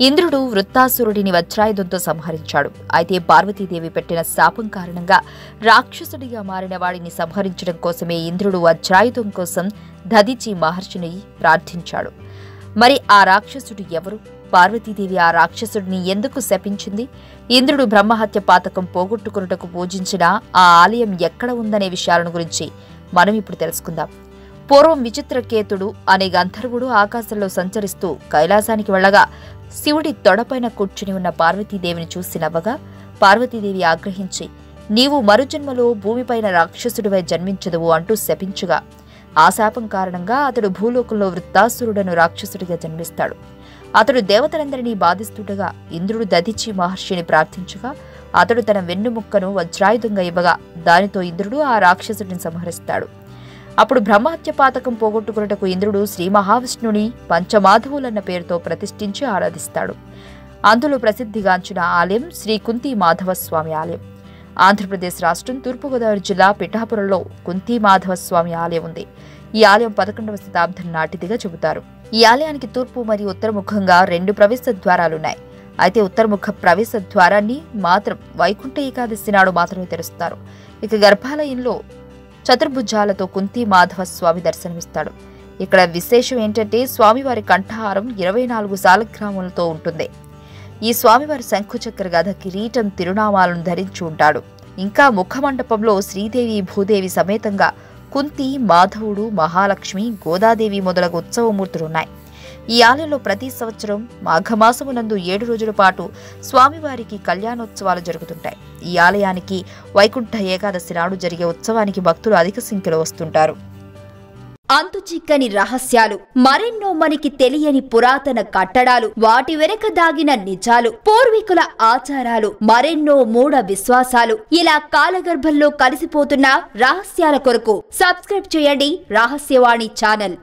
ఇంద్రుడు వృత్తాసురుడిని వజ్రాయుధంతో సంహరించాడు. అయితే పార్వతీదేవి పెట్టిన శాపం కారణంగా రాక్షసుడిగా మారిన వాడిని సంహరించడం కోసమే ఇంద్రుడు వజ్రాయుధం కోసం దదిచి మహర్షిని ప్రార్థించాడు. మరి ఆ రాక్షసుడు ఎవరు? పార్వతీదేవి ఆ రాక్షసుడిని ఎందుకు శపించింది? ఇంద్రుడు బ్రహ్మహత్య పాతకం పోగొట్టుకున్నటకు పూజించిన ఆ ఆలయం ఎక్కడ ఉందనే విషయాలను గురించి మనం ఇప్పుడు తెలుసుకుందాం. పూర్వం విచిత్రకేతుడు అనే గంధర్వుడు ఆకాశంలో సంచరిస్తూ కైలాసానికి వెళ్ళగా శివుడి తొడపైన కూర్చుని ఉన్న పార్వతీదేవిని చూసి నవ్వగా పార్వతీదేవి ఆగ్రహించి నీవు మరుజన్మలో భూమిపైన రాక్షసుడివై జన్మించదువు అంటూ శపించుగా ఆ శాపం కారణంగా అతడు భూలోకంలో వృత్తాసురుడను రాక్షసుడిగా జన్మిస్తాడు. అతడు దేవతలందరినీ బాధిస్తుండగా ఇంద్రుడు దధిచి మహర్షిని ప్రార్థించగా అతడు తన వెన్నుముక్కను వజ్రాయుధంగా ఇవ్వగా దానితో ఇంద్రుడు ఆ రాక్షసుడిని సంహరిస్తాడు. అప్పుడు బ్రహ్మహత్య పాతకం పోగొట్టుకున్నటకు ఇంద్రుడు శ్రీ మహావిష్ణుని పంచమాధవులన్న పేరుతో ప్రతిష్ఠించి ఆరాధిస్తాడు. అందులో ప్రసిద్ధిగాంచిన ఆలయం శ్రీ కుంతి మాధవస్వామి ఆలయం. ఆంధ్రప్రదేశ్ రాష్ట్రం తూర్పుగోదావరి జిల్లా పిఠాపురంలో కుంతి మాధవస్వామి ఆలయం ఉంది. ఈ ఆలయం పదకొండవ శతాబ్దం నాటిదిగా చెబుతారు. ఈ ఆలయానికి తూర్పు మరియు ఉత్తరముఖంగా రెండు ప్రవేశ ద్వారాలున్నాయి. అయితే ఉత్తరముఖ ప్రవేశ ద్వారాన్ని మాత్రం వైకుంఠ ఏకాదశి నాడు మాత్రమే తెరుస్తారు. ఇక గర్భాలయంలో చతుర్భుజాలతో కుంతి మాధవ స్వామి దర్శనమిస్తాడు. ఇక్కడ విశేషం ఏంటంటే స్వామివారి కంఠహారం ఇరవై నాలుగు సాలగ్రాములతో ఉంటుంది. ఈ స్వామివారి శంఖుచక్ర గద కిరీటం తిరునామాలను ధరించి ఉంటాడు. ఇంకా ముఖమండపంలో శ్రీదేవి భూదేవి సమేతంగా కుంతి మాధవుడు మహాలక్ష్మి గోదాదేవి మొదలగు ఉత్సవమూర్తులున్నాయి ఈ ఆలయంలో ప్రతి సంవత్సరం మాఘమాసమునందు ఏడు రోజుల పాటు స్వామివారికి కళ్యాణోత్సవాలు జరుగుతుంటాయి. ఈ ఆలయానికి వైకుంఠ ఏకాదశి నాడు జరిగే ఉత్సవానికి భక్తులు అధిక సంఖ్యలో వస్తుంటారు. అంతు చిక్కని రహస్యాలు మరెన్నో మనకి తెలియని పురాతన కట్టడాలు వాటి వెనక దాగిన నిజాలు పూర్వీకుల ఆచారాలు మరెన్నో మూఢ విశ్వాసాలు ఇలా కాలగర్భంలో కలిసిపోతున్న రహస్యాల కొరకు సబ్స్క్రైబ్ చేయండి రహస్యవాణి ఛానల్.